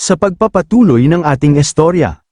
sa pagpapatuloy ng ating istorya.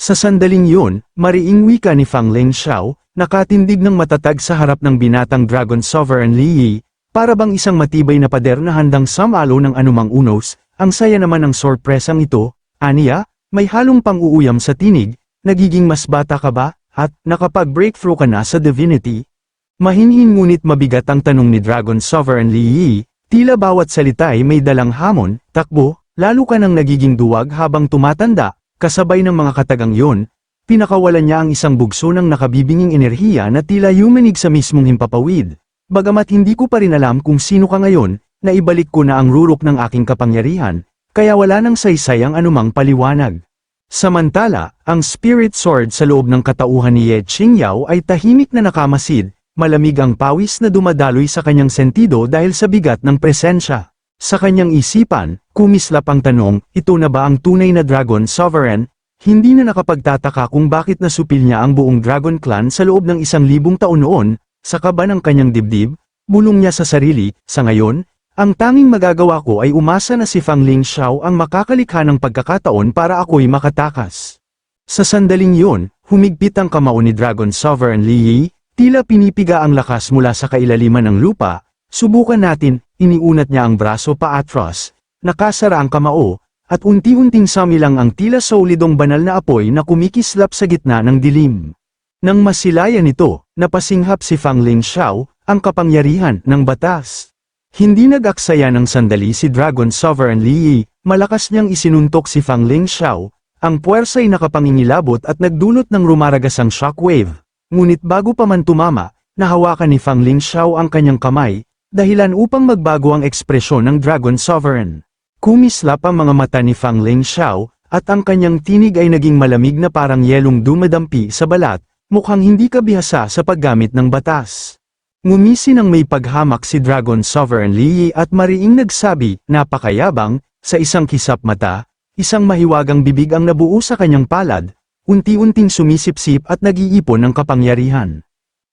Sa sandaling yun, mariing wika ni Fang Ling Xiao, nakatindig ng matatag sa harap ng binatang Dragon Sovereign Li Yi, para bang isang matibay na pader na handang samalo ng anumang unos, ang saya naman ng sorpresang ito, aniya, may halong pang-uuyam sa tinig, nagiging mas bata ka ba, at nakapag-breakthrough ka na sa divinity? Mahinhin ngunit mabigat ang tanong ni Dragon Sovereign Li Yi, tila bawat salita ay may dalang hamon, takbo, lalo ka nang nagiging duwag habang tumatanda, kasabay ng mga katagang yon, pinakawalan niya ang isang bugso ng nakabibinging enerhiya na tila yumanig sa mismong himpapawid. Bagamat hindi ko pa rin alam kung sino ka ngayon, naibalik ko na ang rurok ng aking kapangyarihan, kaya wala nang saysay ang anumang paliwanag. Samantala, ang spirit sword sa loob ng katauhan ni Ye Qingyao ay tahimik na nakamasid, malamig ang pawis na dumadaloy sa kanyang sentido dahil sa bigat ng presensya. Sa kanyang isipan, kumislap ang tanong, ito na ba ang tunay na Dragon Sovereign? Hindi na nakapagtataka kung bakit nasupil niya ang buong Dragon Clan sa loob ng isang libong taon noon, sa kaba ng kanyang dibdib, bulong niya sa sarili, sa ngayon, ang tanging magagawa ko ay umasa na si Fang Ling Xiao ang makakalikha ng pagkakataon para ako'y makatakas. Sa sandaling yun, humigpit ang kamao ni Dragon Sovereign Li Yi, tila pinipiga ang lakas mula sa kailaliman ng lupa, subukan natin, iniunat niya ang braso paatros, nakasara ang kamao, at unti-unting samilang ang tila solidong banal na apoy na kumikislap sa gitna ng dilim. Nang masilayan ito, napasinghap si Fang Ling Xiao, ang kapangyarihan ng batas. Hindi nag-aksaya ng sandali si Dragon Sovereign Li Yi, malakas niyang isinuntok si Fang Ling Xiao, ang puwersa'y nakapangingilabot at nagdulot ng rumaragasang shockwave. Ngunit bago pa man tumama, nahawakan ni Fang Ling Xiao ang kanyang kamay, dahilan upang magbago ang ekspresyon ng Dragon Sovereign. Kumislap ang mga mata ni Fang Ling Xiao, at ang kanyang tinig ay naging malamig na parang yelong dumadampi sa balat, mukhang hindi kabihasa sa paggamit ng batas. Ngumisi ng may paghamak si Dragon Sovereign Li at mariing nagsabi, napakayabang, sa isang kisap mata, isang mahiwagang bibig ang nabuo sa kanyang palad, unti-unting sumisipsip at nag-iipon ng kapangyarihan.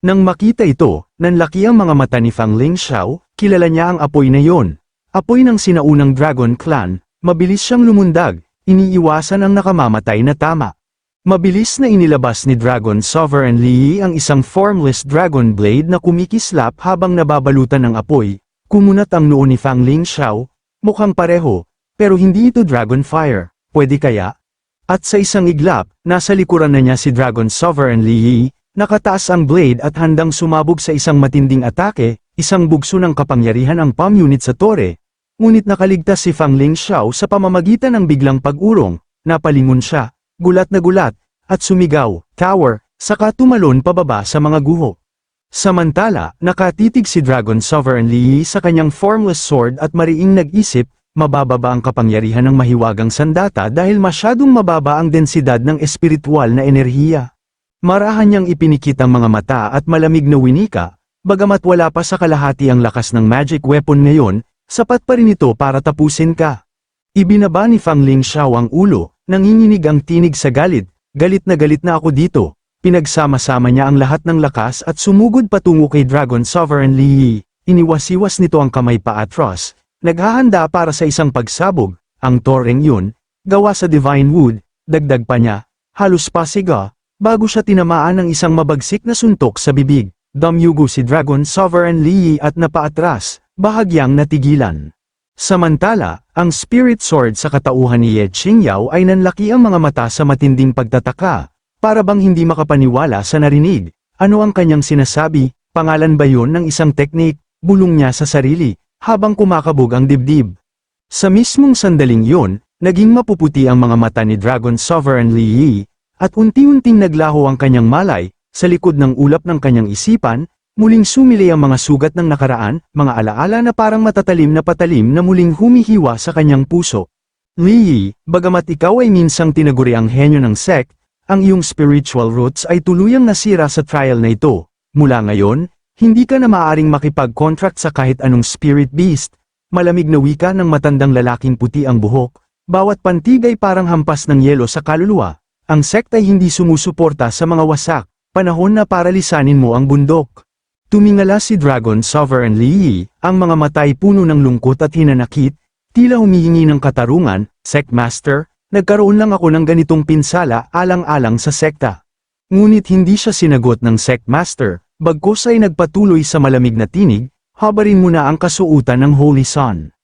Nang makita ito, nanlaki ang mga mata ni Fang Ling Xiao, kilala niya ang apoy na yon. Apoy ng sinaunang Dragon Clan, mabilis siyang lumundag, iniiwasan ang nakamamatay na tama. Mabilis na inilabas ni Dragon Sovereign Li ang isang formless dragon blade na kumikislap habang nababalutan ng apoy. Kumunat ang noo ni Fang Ling Xiao, mukhang pareho, pero hindi ito dragon fire, pwede kaya? At sa isang iglap, nasa likuran na niya si Dragon Sovereign Li Yi, nakataas ang blade at handang sumabog sa isang matinding atake, isang bugso ng kapangyarihan ang palm unit sa tore. Ngunit nakaligtas si Fang Ling Xiao sa pamamagitan ng biglang pag-urong, napalingon siya, gulat na gulat, at sumigaw, tower, saka tumalon pababa sa mga guho. Samantala, nakatitig si Dragon Sovereign Li Yi sa kanyang formless sword at mariing nag-isip, mabababa ang kapangyarihan ng mahiwagang sandata dahil masyadong mababa ang densidad ng espiritual na enerhiya. Marahan niyang ipinikit ang mga mata at malamig na winika, bagamat wala pa sa kalahati ang lakas ng magic weapon ngayon, sapat pa rin ito para tapusin ka. Ibinaba ni Fang Ling Xiao ang ulo, nanginginig ang tinig sa galit, galit na galit na ako dito, pinagsama-sama niya ang lahat ng lakas at sumugod patungo kay Dragon Sovereign Li Yi, iniwasiwas nito ang kamay pa atros, naghahanda para sa isang pagsabog, ang toreng yun, gawa sa divine wood, dagdag pa niya, halos pasiga, bago siya tinamaan ng isang mabagsik na suntok sa bibig, damyugo si Dragon Sovereign Yi at napaatras, bahagyang natigilan. Samantala, ang spirit sword sa katauhan ni Ye Qingyao ay nanlaki ang mga mata sa matinding pagtataka, para bang hindi makapaniwala sa narinig. Ano ang kanyang sinasabi, pangalan ba yon ng isang teknik, bulong niya sa sarili, habang kumakabog ang dibdib. Sa mismong sandaling yon, naging mapuputi ang mga mata ni Dragon Sovereign Li Yi, at unti-unting naglaho ang kanyang malay, sa likod ng ulap ng kanyang isipan, muling sumili ang mga sugat ng nakaraan, mga alaala na parang matatalim na patalim na muling humihiwa sa kanyang puso. Li Yi, bagamat ikaw ay minsang tinaguri ang henyo ng sect, ang iyong spiritual roots ay tuluyang nasira sa trial na ito. Mula ngayon, hindi ka na maaaring makipag-contract sa kahit anong spirit beast. Malamig na wika ng matandang lalaking puti ang buhok, bawat pantig ay parang hampas ng yelo sa kaluluwa. Ang sect ay hindi sumusuporta sa mga wasak, panahon na para lisanin mo ang bundok. Tumingala si Dragon Sovereign Yi, ang mga matay puno ng lungkot at hinanakit, Tila humihingi ng katarungan, Sect Master, nagkaroon lang ako ng ganitong pinsala alang-alang sa sekta. Ngunit hindi siya sinagot ng Sect Master, bagkus ay nagpatuloy sa malamig na tinig, habarin mo na ang kasuutan ng Holy Sun.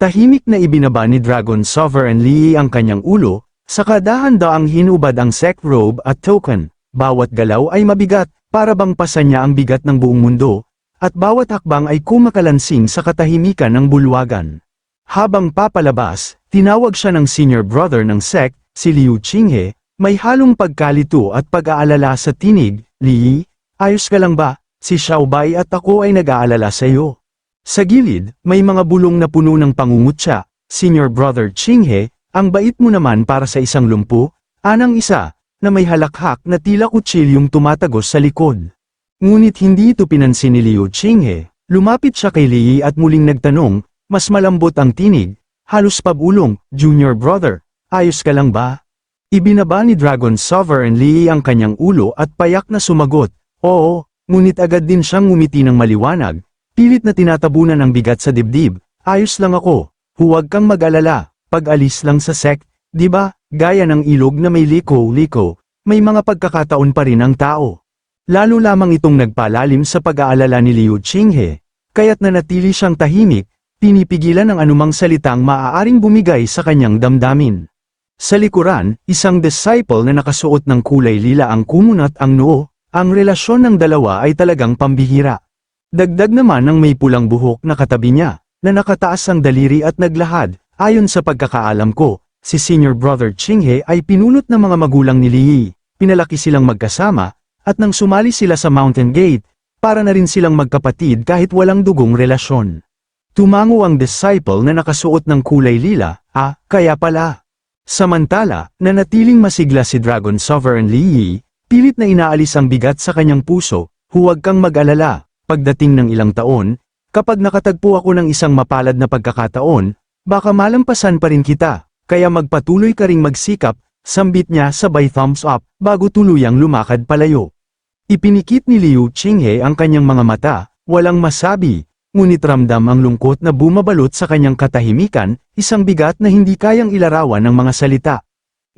Tahimik na ibinaba ni Dragon Sovereign Lee ang kanyang ulo, saka dahan-daang hinubad ang sect robe at token. Bawat galaw ay mabigat, para bang pasa niya ang bigat ng buong mundo, at bawat hakbang ay kumakalansing sa katahimikan ng bulwagan. Habang papalabas, tinawag siya ng senior brother ng sect, si Liu Qinghe, may halong pagkalito at pag-aalala sa tinig, Li, ayos ka lang ba? Si Xiaobai at ako ay nag-aalala sa iyo. Sa gilid, may mga bulong na puno ng pangungutya, senior brother Qinghe, ang bait mo naman para sa isang lumpo, anang isa, na may halakhak na tila kutsilyong tumatagos sa likod. Ngunit hindi ito pinansin ni Liu Qinghe, lumapit siya kay Li at muling nagtanong, mas malambot ang tinig, halos pabulong, junior brother, ayos ka lang ba? Ibinaba ni Dragon Sovereign Li ang kanyang ulo at payak na sumagot, oo, ngunit agad din siyang ngumiti ng maliwanag, pilit na tinatabunan ang bigat sa dibdib, ayos lang ako, huwag kang mag-alala, pag-alis lang sa sect, di ba, gaya ng ilog na may liko-liko, may mga pagkakataon pa rin ang tao. Lalo lamang itong nagpalalim sa pag-aalala ni Liu Qinghe, kaya't nanatili siyang tahimik, pinipigilan ang anumang salitang maaaring bumigay sa kanyang damdamin. Sa likuran, isang disciple na nakasuot ng kulay lila ang kumunat ang noo, ang relasyon ng dalawa ay talagang pambihira. Dagdag naman ng may pulang buhok na katabi niya, na nakataas ang daliri at naglahad, ayon sa pagkakaalam ko, si senior brother Qinghe ay pinunot ng mga magulang ni Li, pinalaki silang magkasama, at nang sumali sila sa Mountain Gate, para na rin silang magkapatid kahit walang dugong relasyon. Tumango ang disciple na nakasuot ng kulay lila, ah, kaya pala. Samantala, nanatiling masigla si Dragon Sovereign Li pilit na inaalis ang bigat sa kanyang puso, huwag kang mag-alala, pagdating ng ilang taon, kapag nakatagpo ako ng isang mapalad na pagkakataon, baka malampasan pa rin kita, kaya magpatuloy ka ring magsikap, sambit niya sabay thumbs up, bago tuluyang lumakad palayo. Ipinikit ni Liu Qinghe ang kanyang mga mata, walang masabi, ngunit ramdam ang lungkot na bumabalot sa kanyang katahimikan, isang bigat na hindi kayang ilarawan ng mga salita.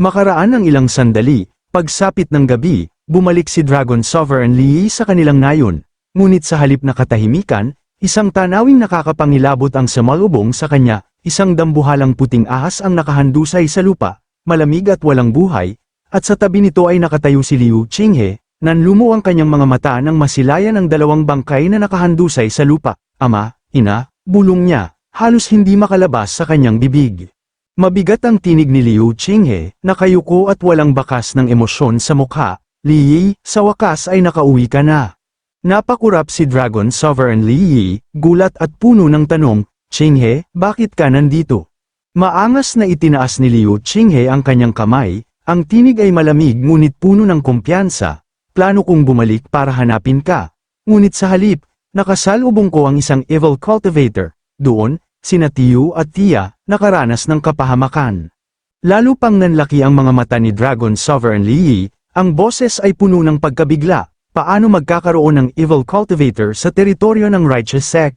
Makaraan ng ilang sandali, pagsapit ng gabi, bumalik si Dragon Sovereign Li sa kanilang nayon, ngunit sa halip na katahimikan, isang tanawing nakakapangilabot ang samalubong sa kanya, isang dambuhalang puting ahas ang nakahandusay sa lupa, malamig at walang buhay, at sa tabi nito ay nakatayo si Liu Qinghe, Nanlumo ang kanyang mga mata nang masilayan ang dalawang bangkay na nakahandusay sa lupa. Ama, ina, bulong niya, halos hindi makalabas sa kanyang bibig. Mabigat ang tinig ni Liu Qinghe, nakayuko at walang bakas ng emosyon sa mukha. Li Yi, sa wakas ay nakauwi ka na. Napakurap si Dragon Sovereign Li Yi, gulat at puno ng tanong, Qinghe, bakit ka nandito? Maangas na itinaas ni Liu Qinghe ang kanyang kamay, ang tinig ay malamig ngunit puno ng kumpiyansa, plano kong bumalik para hanapin ka. Ngunit sa halip, nakasalubong ko ang isang evil cultivator. Doon, sina Tiyu at Tia, nakaranas ng kapahamakan. Lalo pang nanlaki ang mga mata ni Dragon Sovereign Li, ang boses ay puno ng pagkabigla, paano magkakaroon ng evil cultivator sa teritoryo ng Righteous Sect.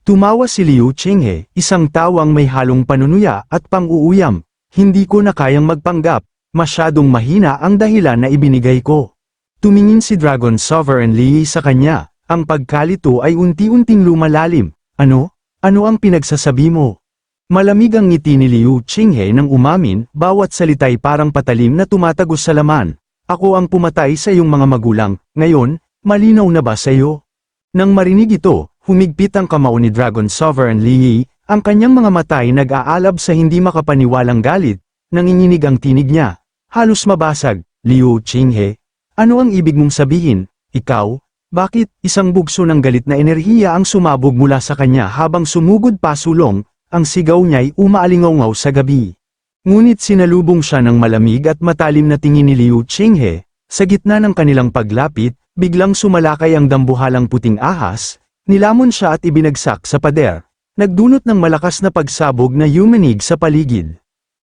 Tumawa si Liu Qinghe, isang tawang may halong panunuya at pang-uuyam, hindi ko na kayang magpanggap, masyadong mahina ang dahilan na ibinigay ko. Tumingin si Dragon Sovereign Lee sa kanya, ang pagkalito ay unti-unting lumalalim. Ano? Ano ang pinagsasabi mo? Malamig ang ngiti ni Liu Qinghe nang umamin, bawat salita'y parang patalim na tumatagos sa laman. Ako ang pumatay sa iyong mga magulang, ngayon, malinaw na ba sa iyo? Nang marinig ito, humigpit ang kamao ni Dragon Sovereign Lee, ang kanyang mga matay nag-aalab sa hindi makapaniwalang galit, nanginginig ang tinig niya. Halos mabasag, Liu Qinghe, ano ang ibig mong sabihin? Ikaw? Bakit, isang bugso ng galit na enerhiya ang sumabog mula sa kanya habang sumugod pa sulong, ang sigaw niya'y umaalingaw sa gabi. Ngunit sinalubong siya ng malamig at matalim na tingin ni Liu Qinghe, sa gitna ng kanilang paglapit, biglang sumalakay ang dambuhalang puting ahas, nilamon siya at ibinagsak sa pader, nagdunot ng malakas na pagsabog na yumanig sa paligid.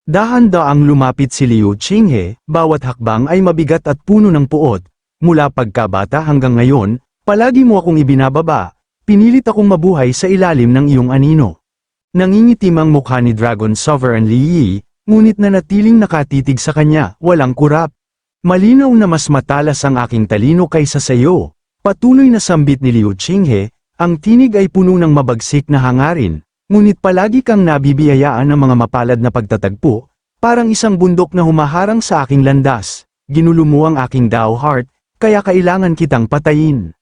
Dahan-daang lumapit si Liu Qinghe, bawat hakbang ay mabigat at puno ng puot. Mula pagkabata hanggang ngayon, palagi mo akong ibinababa, pinilit akong mabuhay sa ilalim ng iyong anino. Nangingitim ang mukha ni Dragon Sovereign Li Yi, ngunit nanatiling nakatitig sa kanya, walang kurap. Malinaw na mas matalas ang aking talino kaysa sa iyo. Patuloy na sambit ni Liu Qinghe, ang tinig ay puno ng mabagsik na hangarin, ngunit palagi kang nabibiyayaan ng mga mapalad na pagtatagpo, parang isang bundok na humaharang sa aking landas. Ginulo ang aking Dao Heart, kaya kailangan kitang patayin.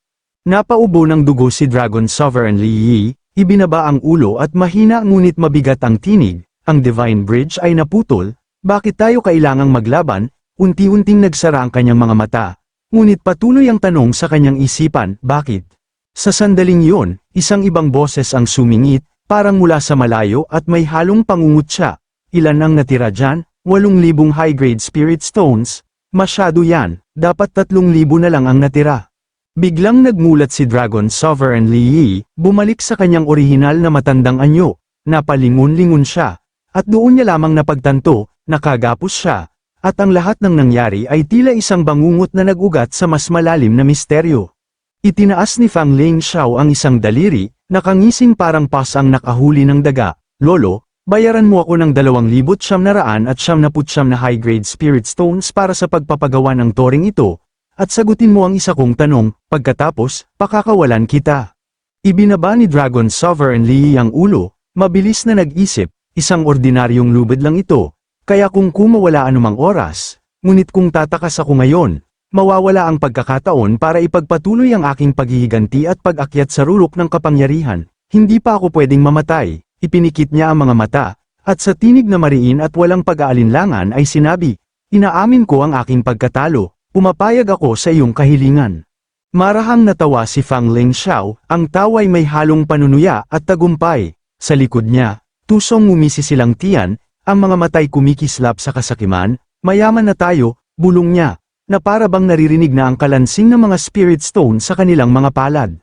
Napaubo ng dugo si Dragon Sovereign Li Yi, ibinaba ang ulo at mahina ngunit mabigat ang tinig, ang Divine Bridge ay naputol, bakit tayo kailangang maglaban, unti-unting nagsara ang kanyang mga mata, ngunit patuloy ang tanong sa kanyang isipan, bakit? Sa sandaling yun, isang ibang boses ang sumingit, parang mula sa malayo at may halong pangungut siya. Ilan ang natira dyan? Walong libong high-grade spirit stones? Masyado yan, dapat tatlong libo na lang ang natira. Biglang nagmulat si Dragon Sovereign Li Yi, bumalik sa kanyang orihinal na matandang anyo, napalingon-lingon siya, at doon niya lamang napagtanto, nakagapos siya, at ang lahat ng nangyari ay tila isang bangungot na nagugat sa mas malalim na misteryo. Itinaas ni Fang Ling Xiao ang isang daliri, nakangising parang pas ang nakahuli ng daga, Lolo, bayaran mo ako ng 2,900 at 79 na high-grade spirit stones para sa pagpapagawa ng toring ito, at sagutin mo ang isa kong tanong, pagkatapos, pakakawalan kita. Ibinaba ni Dragon Sovereign Li ang ulo, mabilis na nag-isip, isang ordinaryong lubid lang ito, kaya kung kumawala anumang oras, ngunit kung tatakas ako ngayon, mawawala ang pagkakataon para ipagpatuloy ang aking paghihiganti at pag-akyat sa rulok ng kapangyarihan, hindi pa ako pwedeng mamatay, ipinikit niya ang mga mata, at sa tinig na mariin at walang pag-aalinlangan ay sinabi, inaamin ko ang aking pagkatalo, pumapayag ako sa iyong kahilingan. Marahang natawa si Fang Ling Xiao, ang taway may halong panunuya at tagumpay. Sa likod niya, tusong ngumisi silang tiyan, ang mga matay kumikislap sa kasakiman, mayaman na tayo, bulong niya, na para bang naririnig na ang kalansing ng mga spirit stone sa kanilang mga palad.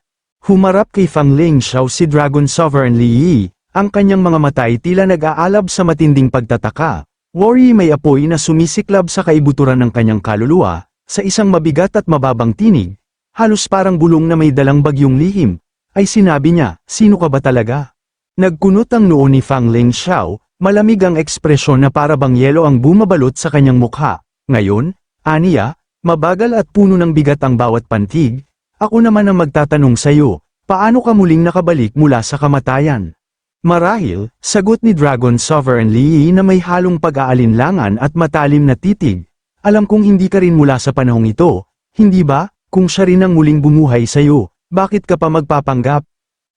Humarap kay Fang Ling Xiao si Dragon Sovereign Li Yi, ang kanyang mga matay tila nag-aalab sa matinding pagtataka. Worry may apoy na sumisiklab sa kaibuturan ng kanyang kaluluwa, sa isang mabigat at mababang tinig, halos parang bulong na may dalang bagyong lihim, ay sinabi niya, sino ka ba talaga? Nagkunot ang noo ni Fang Ling Xiao, malamig ang ekspresyon na para bang yelo ang bumabalot sa kanyang mukha. Ngayon, aniya, mabagal at puno ng bigat ang bawat pantig, ako naman ang magtatanong sa iyo, paano ka muling nakabalik mula sa kamatayan? Marahil, sagot ni Dragon Sovereign Li na may halong pag-aalinlangan at matalim na titig, alam kong hindi ka rin mula sa panahong ito, hindi ba, kung siya rin ang muling bumuhay sa iyo, bakit ka pa magpapanggap?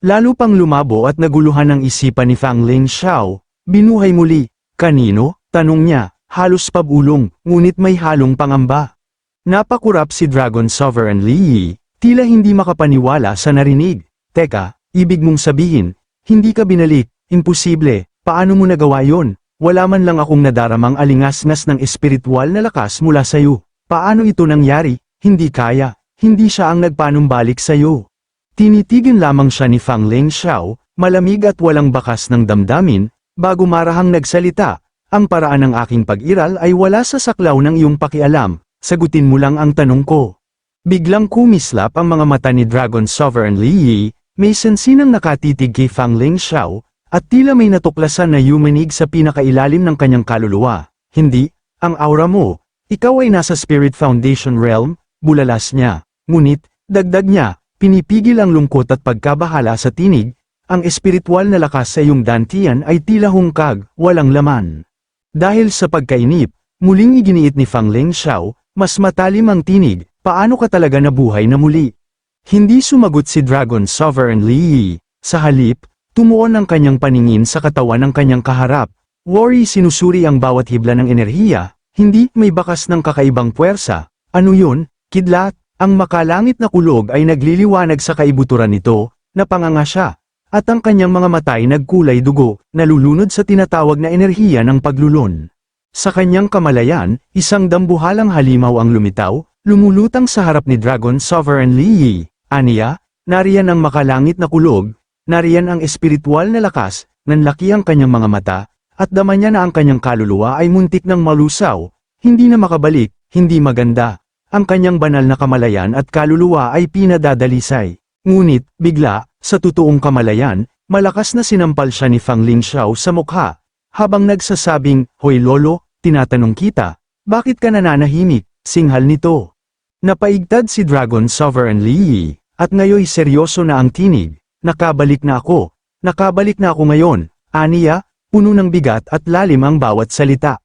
Lalo pang lumabo at naguluhan ang isipan ni Fang Ling Xiao, binuhay muli, kanino, tanong niya, halos pabulong, ngunit may halong pangamba. Napakurap si Dragon Sovereign Li Yi, tila hindi makapaniwala sa narinig. Teka, ibig mong sabihin, hindi ka binalik, imposible, paano mo nagawa yon? Wala man lang akong nadaramang alingasngas ng espiritual na lakas mula sa iyo. Paano ito nangyari? Hindi kaya, hindi siya ang nagpanumbalik sa iyo. Tinitigan lamang siya ni Fang Ling Xiao, malamig at walang bakas ng damdamin, bago marahang nagsalita, ang paraan ng aking pag-iral ay wala sa saklaw ng iyong pakialam, sagutin mo lang ang tanong ko. Biglang kumislap ang mga mata ni Dragon Sovereign Li Yi, may sensinang nakatitig kay Fang Ling Xiao, at tila may natuklasan na yumanig sa pinakailalim ng kanyang kaluluwa. Hindi, ang aura mo, ikaw ay nasa Spirit Foundation realm, bulalas niya. Ngunit, dagdag niya, pinipigil ang lungkot at pagkabahala sa tinig, ang espiritual na lakas sa iyong dantian ay tila hungkag, walang laman. Dahil sa pagkainip, muling iginiit ni Fang Ling Xiao, mas matalim ang tinig, paano ka talaga nabuhay na muli? Hindi sumagot si Dragon Sovereign Li Yi. Sa halip, tumuon ang kanyang paningin sa katawan ng kanyang kaharap. Worry sinusuri ang bawat hibla ng enerhiya, hindi may bakas ng kakaibang puwersa. Ano yun? Kidlat, ang makalangit na kulog ay nagliliwanag sa kaibuturan nito, napanganga siya. At ang kanyang mga matay nagkulay dugo, nalulunod sa tinatawag na enerhiya ng paglulon. Sa kanyang kamalayan, isang dambuhalang halimaw ang lumitaw, lumulutang sa harap ni Dragon Sovereign Li Yi. Aniya, nariyan ang makalangit na kulog, nariyan ang espiritual na lakas, nanlaki ang kanyang mga mata, at dama niya na ang kanyang kaluluwa ay muntik ng malusaw, hindi na makabalik, hindi maganda. Ang kanyang banal na kamalayan at kaluluwa ay pinadadalisay. Ngunit, bigla, sa totoong kamalayan, malakas na sinampal siya ni Fang Lingxiao sa mukha, habang nagsasabing, Hoy lolo, tinatanong kita, bakit ka nananahimik, singhal nito? Napaigtad si Dragon Sovereign Li Yi, at ngayoy seryoso na ang tinig, nakabalik na ako, nakabalik na ako ngayon, aniya, puno ng bigat at lalim ang bawat salita.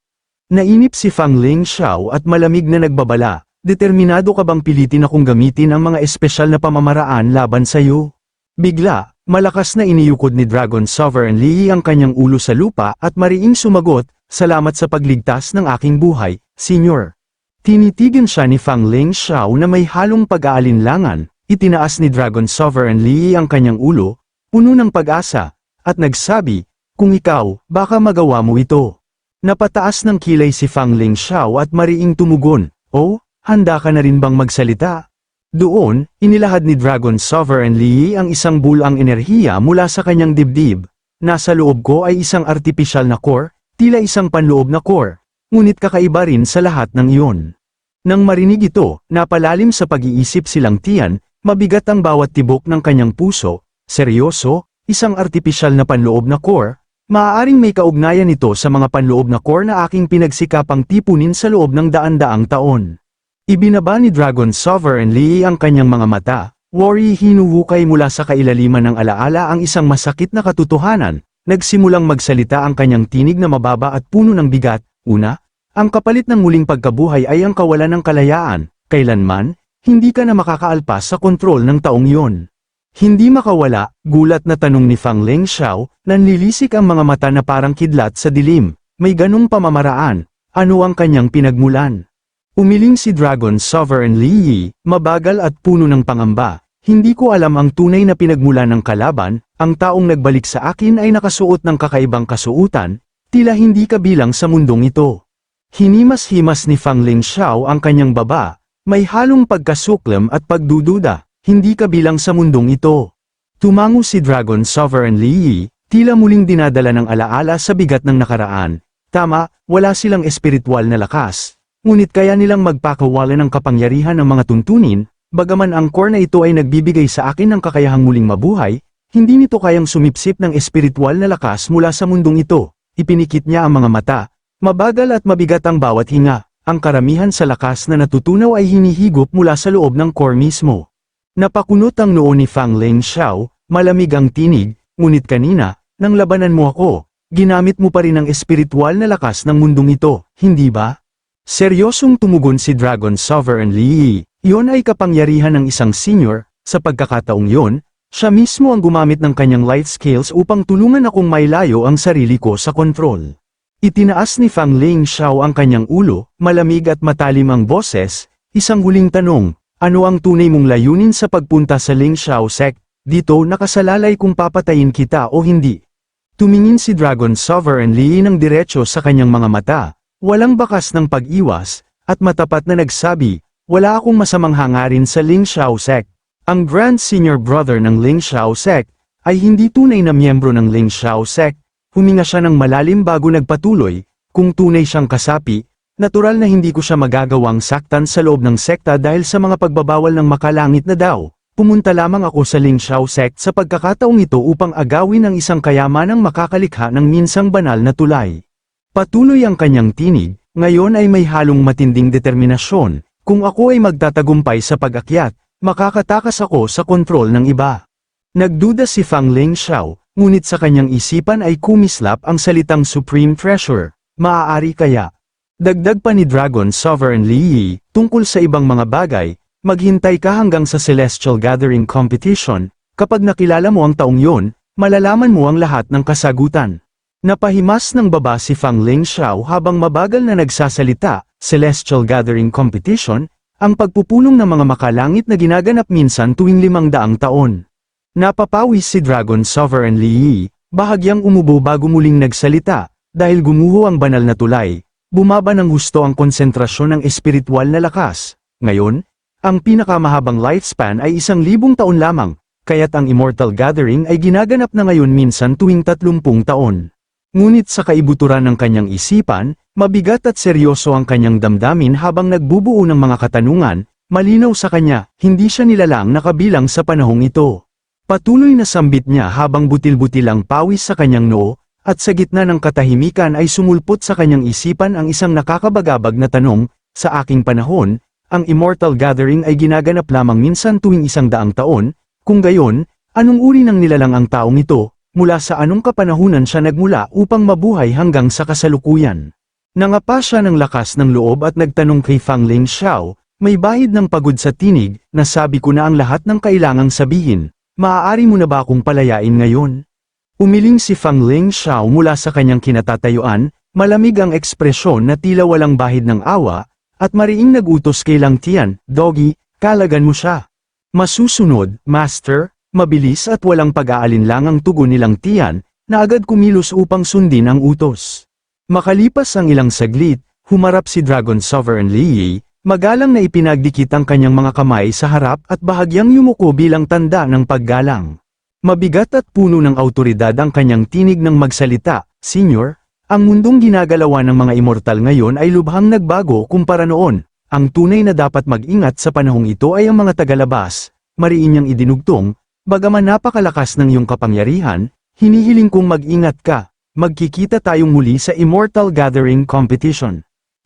Nainip si Fang Ling Xiao at malamig na nagbabala, determinado ka bang pilitin akong gamitin ang mga espesyal na pamamaraan laban sa iyo? Bigla, malakas na iniyukod ni Dragon Sovereign Yi ang kanyang ulo sa lupa at mariing sumagot, salamat sa pagligtas ng aking buhay, Senyor. Tinitigan siya ni Fang Ling Xiao na may halong pag-aalinlangan, itinaas ni Dragon Sovereign Yi ang kanyang ulo, puno ng pag-asa, at nagsabi, kung ikaw, baka magawa mo ito. Napataas ng kilay si Fang Ling Xiao at mariing tumugon, Oh, handa ka na rin bang magsalita? Doon, inilahad ni Dragon Sovereign Li ang isang bulang enerhiya mula sa kanyang dibdib. Nasa loob ko ay isang artificial na core, tila isang panloob na core, ngunit kakaiba rin sa lahat ng iyon. Nang marinig ito, napalalim sa pag-iisip silang tiyan, mabigat ang bawat tibok ng kanyang puso, seryoso, isang artificial na panloob na core, Maaaring may kaugnayan nito sa mga panloob na core na aking pinagsikapang tipunin sa loob ng daan-daang taon. Ibinaba ni Dragon Sovereign Lee ang kanyang mga mata, worry hinuhukay mula sa kailaliman ng alaala ang isang masakit na katotohanan, nagsimulang magsalita ang kanyang tinig na mababa at puno ng bigat, una, ang kapalit ng muling pagkabuhay ay ang kawalan ng kalayaan, kailanman, hindi ka na makakaalpas sa kontrol ng taong yon. Hindi makawala, gulat na tanong ni Fang Leng Xiao, nanlilisik ang mga mata na parang kidlat sa dilim, may ganong pamamaraan, ano ang kanyang pinagmulan? Umiling si Dragon Sovereign Li Yi, mabagal at puno ng pangamba, hindi ko alam ang tunay na pinagmulan ng kalaban, ang taong nagbalik sa akin ay nakasuot ng kakaibang kasuutan, tila hindi kabilang sa mundong ito. Hinimas-himas ni Fang Ling Xiao ang kanyang baba, may halong pagkasuklem at pagdududa, hindi kabilang sa mundong ito. Tumango si Dragon Sovereign Li Yi, tila muling dinadala ng alaala sa bigat ng nakaraan. Tama, wala silang espiritual na lakas. Ngunit kaya nilang magpakawala ng kapangyarihan ng mga tuntunin, bagaman ang core na ito ay nagbibigay sa akin ng kakayahang muling mabuhay, hindi nito kayang sumipsip ng espiritual na lakas mula sa mundong ito. Ipinikit niya ang mga mata. Mabagal at mabigat ang bawat hinga. Ang karamihan sa lakas na natutunaw ay hinihigop mula sa loob ng core mismo. Napakunot ang noo ni Fang Leng Xiao, malamig ang tinig, ngunit kanina, nang labanan mo ako, ginamit mo pa rin ang espiritual na lakas ng mundong ito, hindi ba? Seryosong tumugon si Dragon Sovereign Li Yi, iyon ay kapangyarihan ng isang senior, sa pagkakataong yon, siya mismo ang gumamit ng kanyang light skills upang tulungan akong mailayo ang sarili ko sa kontrol. Itinaas ni Fang Ling Xiao ang kanyang ulo, malamig at matalim ang boses, isang huling tanong, ano ang tunay mong layunin sa pagpunta sa Ling Xiao Sect? Dito nakasalalay kung papatayin kita o hindi. Tumingin si Dragon Sovereign Lee ng diretso sa kanyang mga mata, walang bakas ng pag-iwas, at matapat na nagsabi, wala akong masamang hangarin sa Ling Xiao Sect. Ang Grand Senior Brother ng Ling Xiao Sect, ay hindi tunay na miyembro ng Ling Xiao Sect, huminga siya ng malalim bago nagpatuloy, kung tunay siyang kasapi, Natural na hindi ko siya magagawang saktan sa loob ng sekta dahil sa mga pagbabawal ng makalangit na daw. Pumunta lamang ako sa Ling Xiao sect sa pagkakataong ito upang agawin ang isang kayamanang makakalikha ng minsang banal na tulay. Patuloy ang kanyang tinig, ngayon ay may halong matinding determinasyon, kung ako ay magtatagumpay sa pag-akyat, makakatakas ako sa kontrol ng iba. Nagduda si Fang Ling Xiao, ngunit sa kanyang isipan ay kumislap ang salitang Supreme Treasure, maaari kaya, Dagdag pa ni Dragon Sovereign Li Yi, tungkol sa ibang mga bagay, maghintay ka hanggang sa Celestial Gathering Competition, kapag nakilala mo ang taong yon, malalaman mo ang lahat ng kasagutan. Napahimas ng baba si Fang Ling Xiao habang mabagal na nagsasalita, Celestial Gathering Competition, ang pagpupulong ng mga makalangit na ginaganap minsan tuwing limang daang taon. Napapawis si Dragon Sovereign Li Yi, bahagyang umubo bago muling nagsalita, dahil gumuho ang banal na tulay, Bumaba ng gusto ang konsentrasyon ng espiritual na lakas. Ngayon, ang pinakamahabang lifespan ay isang libong taon lamang, kaya't ang Immortal Gathering ay ginaganap na ngayon minsan tuwing tatlumpung taon. Ngunit sa kaibuturan ng kanyang isipan, mabigat at seryoso ang kanyang damdamin habang nagbubuo ng mga katanungan, malinaw sa kanya, hindi siya nilalang nakabilang sa panahong ito. Patuloy na sambit niya habang butil-butil ang pawis sa kanyang noo, at sa gitna ng katahimikan ay sumulpot sa kanyang isipan ang isang nakakabagabag na tanong, sa aking panahon, ang Immortal Gathering ay ginaganap lamang minsan tuwing isang daang taon, kung gayon, anong uri ng nilalang ang taong ito, mula sa anong kapanahunan siya nagmula upang mabuhay hanggang sa kasalukuyan. Nangapa siya ng lakas ng loob at nagtanong kay Fang Ling Xiao, may bahid ng pagod sa tinig, nasabi ko na ang lahat ng kailangang sabihin, maaari mo na ba akong palayain ngayon? Umiling si Fang Ling Xiao mula sa kanyang kinatatayuan, malamig ang ekspresyon na tila walang bahid ng awa, at mariing nagutos kay Lang Tian, Doggy, kalagan mo siya. Masusunod, Master, mabilis at walang pag-aalinlang ang tugon ni Lang Tian, na agad kumilos upang sundin ang utos. Makalipas ang ilang saglit, humarap si Dragon Sovereign Li Yi, magalang na ipinagdikit ang kanyang mga kamay sa harap at bahagyang yumuko bilang tanda ng paggalang. Mabigat at puno ng autoridad ang kanyang tinig ng magsalita, Senior, ang mundong ginagalawa ng mga immortal ngayon ay lubhang nagbago kumpara noon. Ang tunay na dapat mag-ingat sa panahong ito ay ang mga tagalabas, mariin niyang idinugtong, bagaman napakalakas ng iyong kapangyarihan, hinihiling kong mag-ingat ka, magkikita tayong muli sa Immortal Gathering Competition.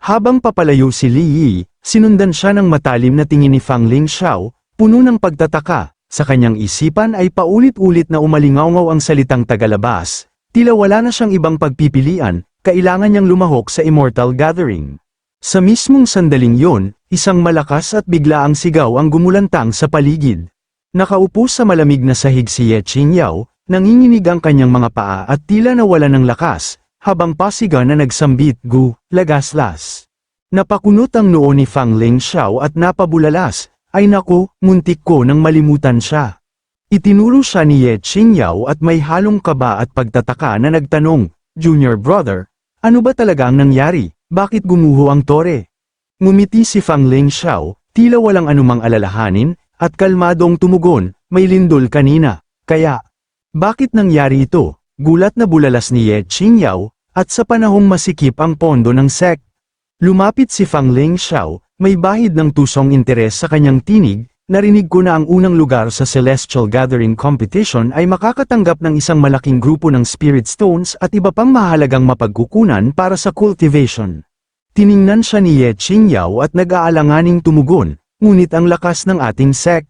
Habang papalayo si Li Yi, sinundan siya ng matalim na tingin ni Fang Ling Xiao, puno ng pagtataka, sa kanyang isipan ay paulit-ulit na umalingaw ang salitang tagalabas, tila wala na siyang ibang pagpipilian, kailangan niyang lumahok sa Immortal Gathering. Sa mismong sandaling yon, isang malakas at biglaang sigaw ang gumulantang sa paligid. Nakaupo sa malamig na sahig si Ye Qingyao, nanginginig ang kanyang mga paa at tila nawala ng lakas, habang pasiga na nagsambit gu, lagaslas. Napakunot ang noo ni Fang Ling Xiao at napabulalas, ay naku, muntik ko nang malimutan siya. Itinuro siya ni Ye Qingyao at may halong kaba at pagtataka na nagtanong, Junior brother, ano ba talaga ang nangyari? Bakit gumuho ang tore? Ngumiti si Fang Ling Xiao, tila walang anumang alalahanin, at kalmadong tumugon, may lindol kanina, kaya, bakit nangyari ito? Gulat na bulalas ni Ye Qingyao, at sa panahong masikip ang pondo ng sek. Lumapit si Fang Ling Xiao, may bahid ng tusong interes sa kanyang tinig, narinig ko na ang unang lugar sa Celestial Gathering Competition ay makakatanggap ng isang malaking grupo ng Spirit Stones at iba pang mahalagang mapagkukunan para sa cultivation. Tiningnan siya ni Ye Qingyao at nag-aalanganing tumugon, ngunit ang lakas ng ating sek.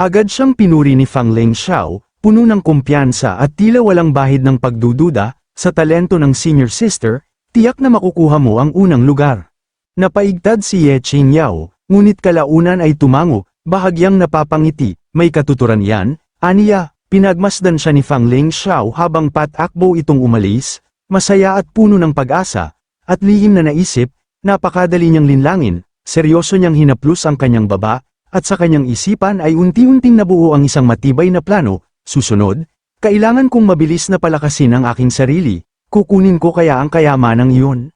Agad siyang pinuri ni Fang Ling Xiao, puno ng kumpiyansa at tila walang bahid ng pagdududa, sa talento ng senior sister, tiyak na makukuha mo ang unang lugar. Napaigtad si Ye Qingyao, ngunit kalaunan ay tumango, bahagyang napapangiti, may katuturan yan, aniya, pinagmasdan siya ni Fang Ling Xiao habang patakbo itong umalis, masaya at puno ng pag-asa, at lihim na naisip, napakadali niyang linlangin, seryoso niyang hinaplos ang kanyang baba, at sa kanyang isipan ay unti-unting nabuo ang isang matibay na plano, susunod, kailangan kong mabilis na palakasin ang aking sarili, kukunin ko kaya ang kayamanang iyon.